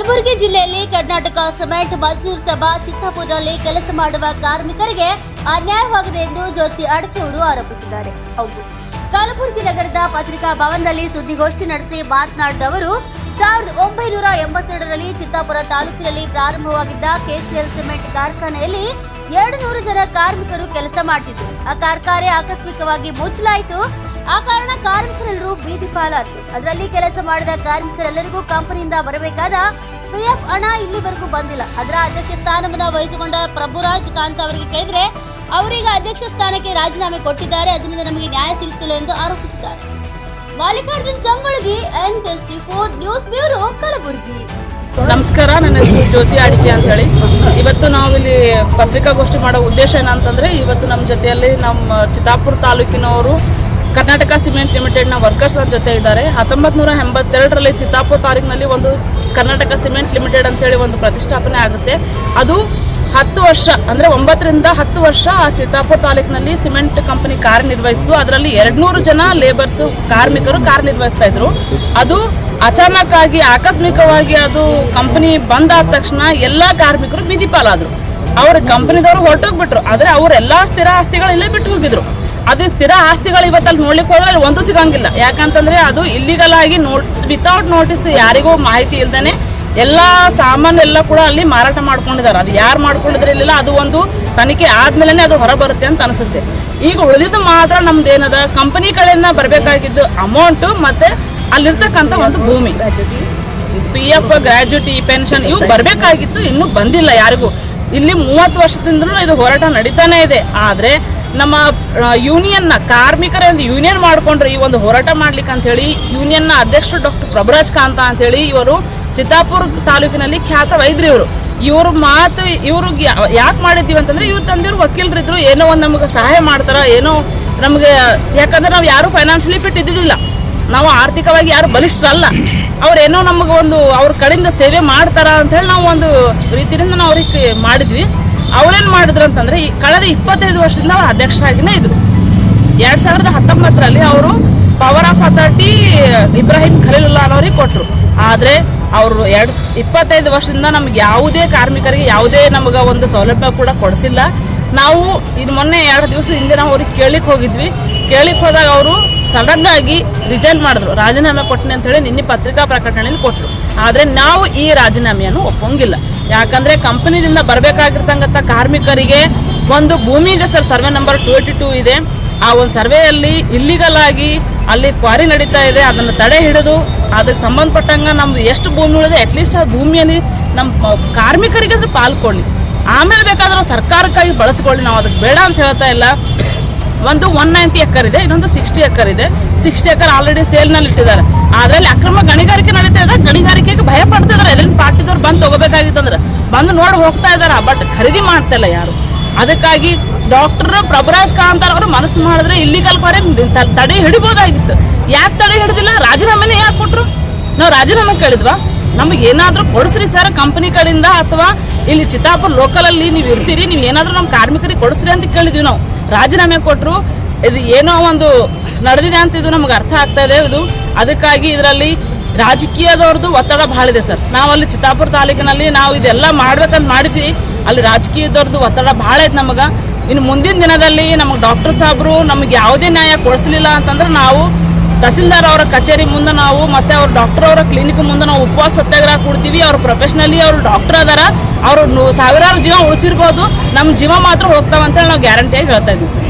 ಕಲಬುರಗಿ ಜಿಲ್ಲೆಯಲ್ಲಿ ಕರ್ನಾಟಕ ಸಿಮೆಂಟ್ ಮಜ್ದೂರ್ ಸಭಾ ಚಿತ್ತಾಪುರದಲ್ಲಿ ಕೆಲಸ ಮಾಡುವ ಕಾರ್ಮಿಕರಿಗೆ ಅನ್ಯಾಯವಾಗಿದೆ ಎಂದು ಜ್ಯೋತಿ ಅಡಕೆ ಅವರು ಆರೋಪಿಸಿದ್ದಾರೆ. ಹೌದು. ಕಲಬುರಗಿ ನಗರದ ಪತ್ರಿಕಾ ಭವನದಲ್ಲಿ ಸುದ್ದಿಗೋಷ್ಠಿ ನಡೆಸಿ ಮಾತನಾಡಿದ ಅವರು, ಸಾವಿರದ ಒಂಬೈನೂರ ಎಂಬತ್ತೆರಡರಲ್ಲಿ ಚಿತ್ತಾಪುರ ತಾಲೂಕಿನಲ್ಲಿ ಪ್ರಾರಂಭವಾಗಿದ್ದ ಕೆಸಿಎಲ್ ಸಿಮೆಂಟ್ ಕಾರ್ಖಾನೆಯಲ್ಲಿ ಎರಡು ನೂರು ಜನ ಕಾರ್ಮಿಕರು ಕೆಲಸ ಮಾಡ್ತಿದ್ರು. ಆ ಕಾರ್ಖಾನೆ ಆಕಸ್ಮಿಕವಾಗಿ ಮುಚ್ಚಲಾಯಿತು. ಆ ಕಾರಣ ಕಾರ್ಮಿಕರೆಲ್ಲರೂ ಬೀದಿ ಪಾಲಾದ್ರು. ಅದರಲ್ಲಿ ಕೆಲಸ ಮಾಡಿದ ಕಾರ್ಮಿಕರೆಲ್ಲರಿಗೂ ಕಂಪನಿಯಿಂದ ಬರಬೇಕಾದ ಪಿಎಫ್ ಹಣ ಇಲ್ಲಿವರೆಗೂ ಬಂದಿಲ್ಲ. ಅದರ ಅಧ್ಯಕ್ಷ ಸ್ಥಾನವನ್ನು ವಹಿಸಿಕೊಂಡ ಪ್ರಭುರಾಜ್ ಕಾಂತ್ ಅವರಿಗೆ ಕೇಳಿದ್ರೆ, ಅವರೀಗ ಅಧ್ಯಕ್ಷ ಸ್ಥಾನಕ್ಕೆ ರಾಜೀನಾಮೆ ಕೊಟ್ಟಿದ್ದಾರೆ. ಅದರಿಂದ ನಮಗೆ ನ್ಯಾಯ ಸಿಗುತ್ತಿಲ್ಲ ಎಂದು ಆರೋಪಿಸಿದ್ದಾರೆ. Mallikarjun Changolagi N T four news bureau Kalaburagi. ನಮಸ್ಕಾರ, ನನ್ನ ಹೆಸರು ಜ್ಯೋತಿ ಅಡಿಕೆ ಅಂತ ಹೇಳಿ ಇವತ್ತು ನಾವು ಇಲ್ಲಿ ಪತ್ರಿಕಾಗೋಷ್ಠಿ ಮಾಡೋ ಉದ್ದೇಶ ಏನಂತಂದ್ರೆ, ಇವತ್ತು ನಮ್ಮ ಜೊತೆಯಲ್ಲಿ ನಮ್ಮ ಚಿತ್ತಾಪುರ ತಾಲೂಕಿನವರು ಕರ್ನಾಟಕ ಸಿಮೆಂಟ್ ಲಿಮಿಟೆಡ್ನ ವರ್ಕರ್ಸ್ ಅವ್ರ ಜೊತೆ ಇದ್ದಾರೆ. ಹತ್ತೊಂಬತ್ತು ನೂರ ಎಂಬತ್ತೆರಡರಲ್ಲಿ ಚಿತ್ತಾಪುರ ತಾಲೂಕಿನಲ್ಲಿ ಒಂದು ಕರ್ನಾಟಕ ಸಿಮೆಂಟ್ ಲಿಮಿಟೆಡ್ ಅಂತೇಳಿ ಒಂದು ಪ್ರತಿಷ್ಠಾಪನೆ ಆಗುತ್ತೆ. ಅದು ಹತ್ತು ವರ್ಷ, ಅಂದರೆ ಒಂಬತ್ತರಿಂದ ಹತ್ತು ವರ್ಷ ಆ ಚಿತ್ತಾಪುರ ತಾಲೂಕಿನಲ್ಲಿ ಸಿಮೆಂಟ್ ಕಂಪನಿ ಕಾರ್ಯನಿರ್ವಹಿಸಿತು. ಅದರಲ್ಲಿ ಎರಡ್ನೂರು ಜನ ಲೇಬರ್ಸ್, ಕಾರ್ಮಿಕರು ಕಾರ್ಯನಿರ್ವಹಿಸ್ತಾ ಇದ್ರು. ಅದು ಅಚಾನಕ್ ಆಗಿ ಆಕಸ್ಮಿಕವಾಗಿ ಅದು ಕಂಪನಿ ಬಂದ್ ಆದ ತಕ್ಷಣ ಎಲ್ಲ ಕಾರ್ಮಿಕರು ಬೀದಿ ಪಾಲಾದ್ರು ಅವ್ರ ಕಂಪನಿದವರು ಹೊರಟೋಗ್ಬಿಟ್ರು. ಆದರೆ ಅವ್ರ ಎಲ್ಲಾ ಸ್ಥಿರ ಆಸ್ತಿಗಳು ಇಲ್ಲೇ ಬಿಟ್ಟು ಹೋಗಿದ್ರು. ಅದು ಸ್ಥಿರ ಆಸ್ತಿಗಳು ಇವತ್ತಲ್ಲಿ ನೋಡ್ಲಿಕ್ಕೆ ಹೋದ್ರೆ ಅಲ್ಲಿ ಒಂದು ಸಿಗಂಗಿಲ್ಲ. ಯಾಕಂತಂದ್ರೆ ಅದು ಇಲ್ಲಿಗಲ್ ಆಗಿ ನೋಟ್ ವಿತೌಟ್ ನೋಟಿಸ್ ಯಾರಿಗೂ ಮಾಹಿತಿ ಇಲ್ದೇನೆ ಎಲ್ಲಾ ಸಾಮಾನು ಎಲ್ಲ ಕೂಡ ಅಲ್ಲಿ ಮಾರಾಟ ಮಾಡ್ಕೊಂಡಿದ್ದಾರೆ. ಅದು ಯಾರು ಮಾಡ್ಕೊಂಡಿದ್ರೆ ಅದು ಒಂದು ತನಿಖೆ ಆದ್ಮೇಲೆ ಅದು ಹೊರ ಬರುತ್ತೆ ಅಂತ ಅನಿಸುತ್ತೆ. ಈಗ ಉಳಿದಿದ್ದು ಮಾತ್ರ ನಮ್ದು ಏನದ ಕಂಪನಿ ಕಡೆಯಿಂದ ಬರಬೇಕಾಗಿದ್ದು ಅಮೌಂಟ್ ಮತ್ತೆ ಅಲ್ಲಿರ್ತಕ್ಕಂಥ ಒಂದು ಭೂಮಿ. ಪಿ ಎಫ್ ಗ್ರಾಜ್ಯುಟಿ ಪೆನ್ಷನ್ ಇವು ಬರಬೇಕಾಗಿತ್ತು, ಇನ್ನೂ ಬಂದಿಲ್ಲ ಯಾರಿಗೂ. ಇಲ್ಲಿ ಮೂವತ್ತು ವರ್ಷದಿಂದಲೂ ಇದು ಹೋರಾಟ ನಡೀತಾನೆ ಇದೆ. ಆದ್ರೆ ನಮ್ಮ ಯೂನಿಯನ್ನ ಕಾರ್ಮಿಕರ ಒಂದು ಯೂನಿಯನ್ ಮಾಡಿಕೊಂಡ್ರೆ ಈ ಒಂದು ಹೋರಾಟ ಮಾಡ್ಲಿಕ್ಕೆ ಅಂತ ಹೇಳಿ ಯೂನಿಯನ್ನ ಅಧ್ಯಕ್ಷರು ಡಾಕ್ಟರ್ ಪ್ರಭುರಾಜ್ ಕಾಂತ ಅಂತ ಹೇಳಿ ಇವರು ಚಿತ್ತಾಪುರ ತಾಲೂಕಿನಲ್ಲಿ ಖ್ಯಾತ ವೈದ್ಯರು ಇವರು. ಇವ್ರ ಮಾತು ಇವ್ರಿಗೆ ಯಾಕೆ ಮಾಡಿದ್ದೀವಿ ಅಂತಂದ್ರೆ ಇವ್ರ ತಂದೆಯವರು ವಕೀಲರಿದ್ರು ಏನೋ ಒಂದು ನಮಗೆ ಸಹಾಯ ಮಾಡ್ತಾರ, ಏನೋ ನಮಗೆ, ಯಾಕಂದ್ರೆ ನಾವು ಯಾರು ಫೈನಾನ್ಷಿಯಲಿ ಫಿಟ್ ಇದ್ದಿದ್ದಿಲ್ಲ. ನಾವು ಆರ್ಥಿಕವಾಗಿ ಯಾರು ಬಲಿಷ್ಠರಲ್ಲ. ಅವ್ರೇನೋ ನಮಗೆ ಒಂದು ಅವ್ರ ಕಡೆಯಿಂದ ಸೇವೆ ಮಾಡ್ತಾರ ಅಂತ ಹೇಳಿ ನಾವು ಒಂದು ರೀತಿಯಿಂದ ನಾವು ಅವ್ರಿಗೆ ಮಾಡಿದ್ವಿ. ಅವ್ರೇನು ಮಾಡಿದ್ರು ಅಂತಂದ್ರೆ ಈ ಕಳೆದ ಇಪ್ಪತ್ತೈದು ವರ್ಷದಿಂದ ಅವ್ರ ಅಧ್ಯಕ್ಷರಾಗಿನೇ ಇದ್ರು. ಎರಡ್ ಸಾವಿರದ ಹತ್ತೊಂಬತ್ತರಲ್ಲಿ ಅವರು power of authority Ibrahim Khalilullah ಅನ್ನೋರಿಗೆ ಕೊಟ್ಟರು ಆದ್ರೆ ಅವರು ಎರಡ್ ಇಪ್ಪತ್ತೈದು ವರ್ಷದಿಂದ ನಮ್ಗೆ ಯಾವುದೇ ಕಾರ್ಮಿಕರಿಗೆ ಯಾವುದೇ ನಮಗೆ ಒಂದು ಸೌಲಭ್ಯ ಕೂಡ ಕೊಡಿಸಿಲ್ಲ. ನಾವು ಇದು ಮೊನ್ನೆ ಎರಡು ದಿವಸ ಹಿಂದೆ ನಾವು ಅವ್ರಿಗೆ ಕೇಳಿಕ್ ಹೋಗಿದ್ವಿ. ಕೇಳಿಕ್ ಹೋದಾಗ ಅವರು ಸಡನ್ ಆಗಿ ರಿಜೈನ್ ಮಾಡಿದ್ರು. ರಾಜೀನಾಮೆ ಕೊಟ್ಟನೆ ಅಂತ ಹೇಳಿ ನಿನ್ನೆ ಪತ್ರಿಕಾ ಪ್ರಕಟಣೆಯಲ್ಲಿ ಕೊಟ್ಟರು ಆದ್ರೆ ನಾವು ಈ ರಾಜೀನಾಮೆಯನ್ನು ಒಪ್ಪಂಗಿಲ್ಲ. ಯಾಕಂದ್ರೆ ಕಂಪನಿದಿಂದ ಬರಬೇಕಾಗಿರ್ತಕ್ಕಂಥ ಕಾರ್ಮಿಕರಿಗೆ ಒಂದು ಭೂಮಿಗೆ sir, survey number two eighty two ಇದೆ. ಆ ಒಂದು ಸರ್ವೆಯಲ್ಲಿ ಇಲ್ಲಿಗಲ್ ಆಗಿ ಅಲ್ಲಿ ಕ್ವಾರಿ ನಡೀತಾ ಇದೆ. ಅದನ್ನು ತಡೆ ಹಿಡಿದು ಅದಕ್ಕೆ ಸಂಬಂಧಪಟ್ಟಂಗ ನಮ್ದು ಎಷ್ಟು ಭೂಮಿ ಉಳಿದೆ ಅಟ್ಲೀಸ್ಟ್ ಆ ಭೂಮಿಯಲ್ಲಿ ನಮ್ಮ ಕಾರ್ಮಿಕರಿಗೆ ಅದ್ರ ಪಾಲ್ಕೊಳ್ಳಿ. ಆಮೇಲೆ ಬೇಕಾದರೂ ಸರ್ಕಾರಕ್ಕಾಗಿ ಬಳಸ್ಕೊಳ್ಳಿ. ನಾವು ಅದಕ್ಕೆ ಬೇಡ ಅಂತ ಹೇಳ್ತಾ ಇಲ್ಲ. ಒಂದು ಒನ್ ನೈಂಟಿ ಎಕರ್ ಇದೆ, ಇನ್ನೊಂದು ಸಿಕ್ಸ್ಟಿ ಎಕರ್ ಇದೆ. ಸಿಕ್ಸ್ಟಿ ಎಕರ್ ಆಲ್ರೆಡಿ ಸೇಲ್ನಲ್ಲಿ ಇಟ್ಟಿದ್ದಾರೆ. ಅದರಲ್ಲಿ ಅಕ್ರಮ ಗಣಿಗಾರಿಕೆ ನಡೀತಾ ಇದೆ. ಗಣಿಗಾರಿಕೆಗೆ ಭಯ ಪಡ್ತಾ ಇದಾರೆ ಎಲ್ಲ ಪಾರ್ಟಿದವ್ರು ಬಂದು ತಗೋಬೇಕಾಗಿತ್ತಂದ್ರೆ ಬಂದು ನೋಡಿ ಹೋಗ್ತಾ ಇದ್ದಾರೆ. ಬಟ್ ಖರೀದಿ ಮಾಡ್ತಲ್ಲ ಯಾರು. ಅದಕ್ಕಾಗಿ ಡಾಕ್ಟರ್ ಪ್ರಭುರಾಜ್ ಕಾಂತ್ ಅವರು ಮನಸ್ಸು ಮಾಡಿದ್ರೆ ಇಲ್ಲಿಗಲ್ ಕೊರೆ ತಡೆ ಹಿಡಿಬೋದಾಗಿತ್ತು. ಯಾಕೆ ತಡೆ ಹಿಡಿದಿಲ್ಲ? ರಾಜೀನಾಮೆನೇ ಯಾಕೆ ಕೊಟ್ರು? ನಾವು ರಾಜೀನಾಮೆ ಕೇಳಿದ್ವಾ? ನಮಗೆ ಏನಾದರೂ ಕೊಡಿಸ್ರಿ ಸರ್ ಕಂಪನಿ ಕಡೆಯಿಂದ ಅಥವಾ ಇಲ್ಲಿ ಚಿತ್ತಾಪುರ ಲೋಕಲ್ ಅಲ್ಲಿ ನೀವು ಇರ್ತೀರಿ, ನೀವು ಏನಾದರೂ ನಮ್ಮ ಕಾರ್ಮಿಕರಿಗೆ ಕೊಡಿಸ್ರಿ ಅಂತ ಕೇಳಿದ್ವಿ ನಾವು. ರಾಜೀನಾಮೆ ಕೊಟ್ಟರು ಇದು ಏನೋ ಒಂದು ನಡೆದಿದೆ ಅಂತ ಇದು ನಮ್ಗೆ ಅರ್ಥ ಆಗ್ತಾ ಇದೆ. ಇದು ಅದಕ್ಕಾಗಿ ಇದರಲ್ಲಿ ರಾಜಕೀಯದವ್ರದ್ದು ಒತ್ತಡ ಭಾಳ ಇದೆ ಸರ್. ನಾವು ಅಲ್ಲಿ ಚಿತ್ತಾಪುರ ತಾಲೂಕಿನಲ್ಲಿ ನಾವು ಇದೆಲ್ಲ ಮಾಡ್ಬೇಕಂತ ಮಾಡಿದ್ವಿ. ಅಲ್ಲಿ ರಾಜಕೀಯದವ್ರದ್ದು ಒತ್ತಡ ಭಾಳ ಐತೆ ನಮಗೆ. ಇನ್ನು ಮುಂದಿನ ದಿನದಲ್ಲಿ ನಮಗೆ ಡಾಕ್ಟರ್ ಸಾಹೇಬರು ನಮಗೆ ಯಾವುದೇ ನ್ಯಾಯ ಕೊಡಿಸ್ಲಿಲ್ಲ ಅಂತಂದ್ರೆ ನಾವು ತಹಸೀಲ್ದಾರ್ ಅವರ ಕಚೇರಿ ಮುಂದೆ ನಾವು ಮತ್ತೆ ಅವ್ರ ಡಾಕ್ಟರ್ ಅವರ ಕ್ಲಿನಿಕ್ ಮುಂದೆ ನಾವು ಉಪವಾಸ ಸತ್ಯಾಗ್ರಹ ಕೊಡ್ತೀವಿ. ಅವ್ರು ಪ್ರೊಫೆಷನಲಿ ಅವ್ರು ಡಾಕ್ಟರ್ ಅದಾರ. ಅವರು ಸಾವಿರಾರು ಜೀವ ಉಳಿಸಿರ್ಬೋದು. ನಮ್ಮ ಜೀವ ಮಾತ್ರ ಹೋಗ್ತಾವಂತೇಳಿ ನಾವು ಗ್ಯಾರಂಟಿಯಾಗಿ ಹೇಳ್ತಾ ಇದ್ದೀವಿ ಸರ್.